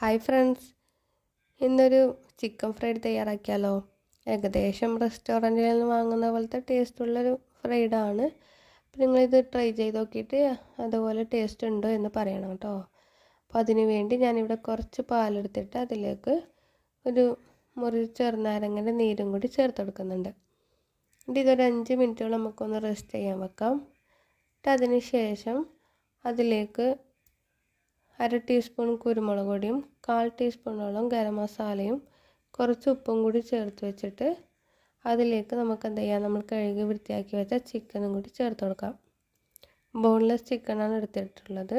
Hi friends ഇന്നൊരു chicken fried തയ്യാറാക്കിയാലോ? ഏകദേശം റെസ്റ്റോറന്റിൽ നിന്ന് വാങ്ങുന്ന പോലത്തെ ടേസ്റ്റുള്ളൊരു ഫ്രൈഡാണ് അപ്പോൾ നിങ്ങളിത് ട്രൈ ചെയ്ത് നോക്കിയിട്ട് അതുപോലെ ടേസ്റ്റ് ഉണ്ടോ എന്ന് പറയണം കേട്ടോ. അപ്പോൾ അതിന് വേണ്ടി ഞാനിവിടെ കുറച്ച് പാലെടുത്തിട്ട് അതിലേക്ക് ഒരു മുറി ചെറുനാരങ്ങന്റെ നീരും കൂടി ചേർത്ത് കൊടുക്കുന്നുണ്ട്. എന്നിട്ട് ഇതൊരു അഞ്ച് മിനിറ്റോളം നമുക്കൊന്ന് റെസ്റ്റ് ചെയ്യാൻ വെക്കാം. എന്നിട്ട് അതിന് ശേഷം അതിലേക്ക് അര ടീസ്പൂൺ കുരുമുളക് പൊടിയും കാൽ ടീസ്പൂണോളം ഗരം മസാലയും കുറച്ച് ഉപ്പും കൂടി ചേർത്ത് വെച്ചിട്ട് അതിലേക്ക് നമുക്ക് എന്ത് ചെയ്യാം? നമ്മൾ കഴുകി വൃത്തിയാക്കി വെച്ച ചിക്കനും കൂടി ചേർത്ത് കൊടുക്കാം. ബോൺലെസ് ചിക്കനാണ് എടുത്തിട്ടുള്ളത്.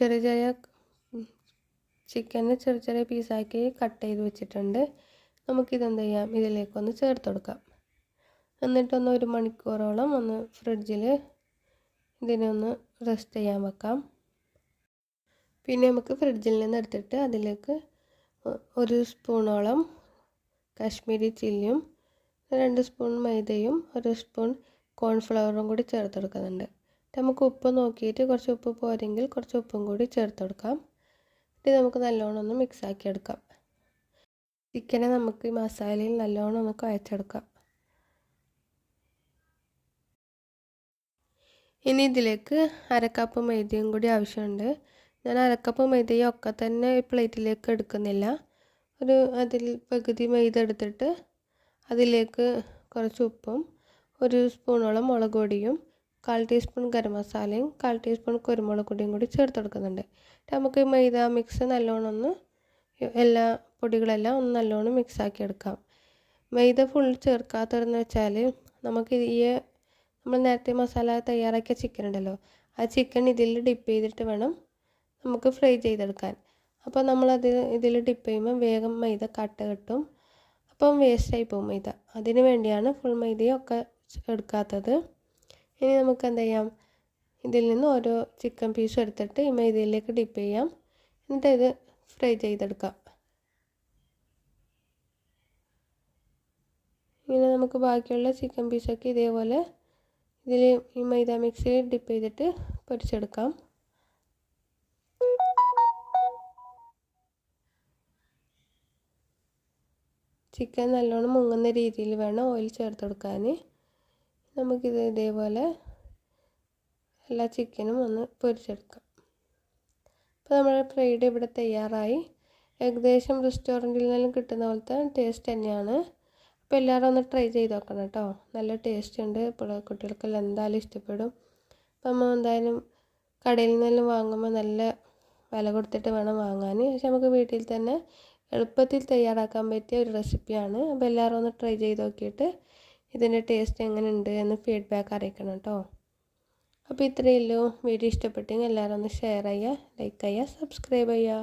ചെറിയ ചെറിയ ചിക്കനെ ചെറിയ ചെറിയ പീസാക്കി കട്ട് ചെയ്ത് വെച്ചിട്ടുണ്ട്. നമുക്കിതെന്ത് ചെയ്യാം? ഇതിലേക്കൊന്ന് ചേർത്ത് കൊടുക്കാം. എന്നിട്ടൊന്ന് ഒരു മണിക്കൂറോളം ഒന്ന് ഫ്രിഡ്ജിൽ ഇതിനൊന്ന് റെസ്റ്റ് ചെയ്യാൻ വെക്കാം. പിന്നെ നമുക്ക് ഫ്രിഡ്ജിൽ നിന്ന് എടുത്തിട്ട് അതിലേക്ക് ഒരു സ്പൂണോളം കാശ്മീരി ചില്ലിയും രണ്ട് സ്പൂൺ മൈദയും ഒരു സ്പൂൺ കോൺഫ്ലവറും കൂടി ചേർത്ത് കൊടുക്കുന്നുണ്ട്. നമുക്ക് ഉപ്പ് നോക്കിയിട്ട് കുറച്ച് ഉപ്പ് പോരെങ്കിൽ കുറച്ച് ഉപ്പും കൂടി ചേർത്ത് കൊടുക്കാം. ഇത് നമുക്ക് നല്ലോണം ഒന്ന് മിക്സ് ആക്കി എടുക്കാം. ചിക്കനെ നമുക്ക് ഈ മസാലയിൽ നല്ലോണം ഒന്ന് കുഴച്ചെടുക്കാം ഇനി ഇതിലേക്ക് അരക്കപ്പ് മൈദയും കൂടി ആവശ്യമുണ്ട്. ഞാൻ അരക്കപ്പ് മൈദയും ഒക്കെ തന്നെ പ്ലേറ്റിലേക്ക് എടുക്കുന്നില്ല. ഒരു അതിൽ പകുതി മൈദ എടുത്തിട്ട് അതിലേക്ക് കുറച്ച് ഉപ്പും ഒരു സ്പൂണോളം മുളക് പൊടിയും കാൽ ടീസ്പൂൺ ഗരം മസാലയും കാൽ ടീസ്പൂൺ കുരുമുളക് പൊടിയും കൂടി ചേർത്ത് കൊടുക്കുന്നുണ്ട്. നമുക്ക് മൈദ മിക്സ് നല്ലോണം ഒന്ന് എല്ലാ പൊടികളെല്ലാം ഒന്ന് നല്ലോണം മിക്സ് ആക്കി എടുക്കാം. മൈദ ഫുൾ ചേർക്കാത്തതെന്ന് വെച്ചാൽ നമുക്ക് ഈ നമ്മൾ നേരത്തെ മസാല തയ്യാറാക്കിയ ചിക്കൻ ഉണ്ടല്ലോ ആ ചിക്കൻ ഇതിൽ ഡിപ്പ് ചെയ്തിട്ട് വേണം നമുക്ക് ഫ്രൈ ചെയ്തെടുക്കാൻ. അപ്പോൾ നമ്മളത് ഇതിൽ ഡിപ്പ് ചെയ്യുമ്പോൾ വേഗം മൈദ കട്ട കിട്ടും. അപ്പം വേസ്റ്റായി പോകും മൈദ. അതിന് വേണ്ടിയാണ് ഫുൾ മൈദയൊക്കെ എടുക്കാത്തത്. ഇനി നമുക്ക് എന്ത് ചെയ്യാം? ഇതിൽ നിന്ന് ഓരോ ചിക്കൻ പീസ് എടുത്തിട്ട് ഈ മൈദയിലേക്ക് ഡിപ്പ് ചെയ്യാം. എന്നിട്ട് ഇത് ഫ്രൈ ചെയ്തെടുക്കാം. ഇങ്ങനെ നമുക്ക് ബാക്കിയുള്ള ചിക്കൻ പീസൊക്കെ ഇതേപോലെ ഇതിൽ ഈ മൈദ മിക്സിയിൽ ഡിപ്പ് ചെയ്തിട്ട് പൊരിച്ചെടുക്കാം. ചിക്കൻ നല്ലോണം മുങ്ങുന്ന രീതിയിൽ വേണം ഓയിൽ ചേർത്ത് കൊടുക്കാൻ നമുക്കിത് ഇതേപോലെ എല്ലാ ചിക്കനും ഒന്ന് പൊരിച്ചെടുക്കാം. അപ്പോൾ നമ്മുടെ ഫ്രൈഡ് ഇവിടെ തയ്യാറായി. ഏകദേശം റെസ്റ്റോറന്റിൽ നിന്നെല്ലാം കിട്ടുന്ന പോലത്തെ ടേസ്റ്റ് തന്നെയാണ്. അപ്പോൾ എല്ലാവരും ഒന്ന് ട്രൈ ചെയ്ത് നോക്കണം കേട്ടോ. നല്ല ടേസ്റ്റ് ഉണ്ട്. ഇപ്പോൾ കുട്ടികൾക്കെല്ലാം എന്തായാലും ഇഷ്ടപ്പെടും. അപ്പം നമ്മൾ എന്തായാലും കടയിൽ നിന്നെല്ലാം വാങ്ങുമ്പോൾ നല്ല വില കൊടുത്തിട്ട് വേണം വാങ്ങാൻ. പക്ഷെ നമുക്ക് വീട്ടിൽ തന്നെ എളുപ്പത്തിൽ തയ്യാറാക്കാൻ പറ്റിയ ഒരു റെസിപ്പിയാണ് അപ്പോൾ എല്ലാവരും ഒന്ന് ട്രൈ ചെയ്ത് നോക്കിയിട്ട് ഇതിന്റെ ടേസ്റ്റ് എങ്ങനെ ഉണ്ട് എന്ന് ഫീഡ്ബാക്ക് അറിയിക്കണം കേട്ടോ. അപ്പോൾ ഇത്രയേ ഉള്ളൂ. വീഡിയോ ഇഷ്ടപ്പെട്ടെങ്കിൽ എല്ലാവരും ഒന്ന് ഷെയർ ചെയ്യുക ലൈക്ക് ചെയ്യുക സബ്സ്ക്രൈബ് ചെയ്യുക.